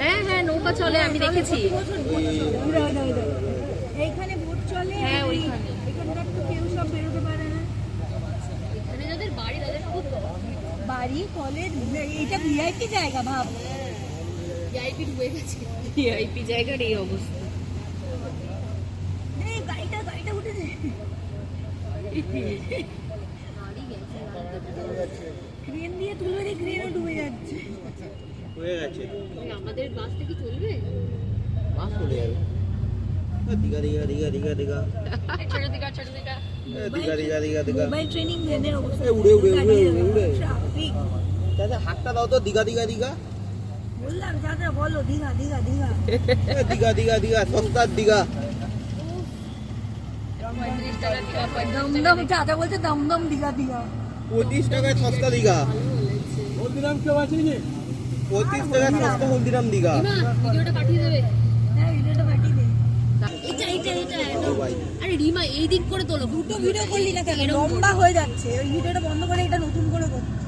হ্যাঁ হ্যাঁ নৌকা চলে আমি দেখেছি। প্রতি চলে। ওই দেখ, ওই দেখ, এইখানে বোট চলে হ্যাঁ, ওইখানে। এখানকার তো কেউ সব বেরোতে পারে না। এখানে যাদের বাড়ি তাদের খুব বাড়ি কলেজ এইটা ভিআইপি জায়গা ভাব। ভিআইপি ঢুকে গেছে। ভিআইপি জায়গার এই অবস্থা। এই গাড়িটা গাড়িটা উঠে দে। ক্রেন দিয়ে তুলবে যে ক্রেনও ডুবে যাচ্ছে। হয়ে গেছে। আমাদের বাসটা কি চলবে? মাছ চলে যাবে। দীঘা দীঘা দীঘা দীঘা দীঘা। ছোট দিকা ছোট এ, দীঘা দীঘা দীঘা দীঘা। মোবাইল ট্রেনিং ভ্যানের অবস্থা। উড়ে, উড়ে, উড়ে, উড়ে। ট্রাফিক দাদা হাতটা দাও তো দীঘা দীঘা দীঘা। বললাম দাদা বলো দীঘা দীঘা দীঘা। দীঘা দীঘা দীঘা সস্তার দীঘা। দমদম দাদা বলছে দমদম দীঘা দীঘা। পঁচিশ টাকায় সস্তা দীঘা। পঁচিশ টাকায় সস্তা হলদিরাম দীঘা। ভিডিওটা পাঠিয়ে দেবে। হ্যাঁ ভিডিওটা পাঠিয়ে দে। এটা এটা এটা আরে রিমা এই দিক করে তোলো। দুটো ভিডিও করলি না কেন? লম্বা হয়ে যাচ্ছে। ওই ভিডিওটা বন্ধ করে এটা নতুন করে করতে।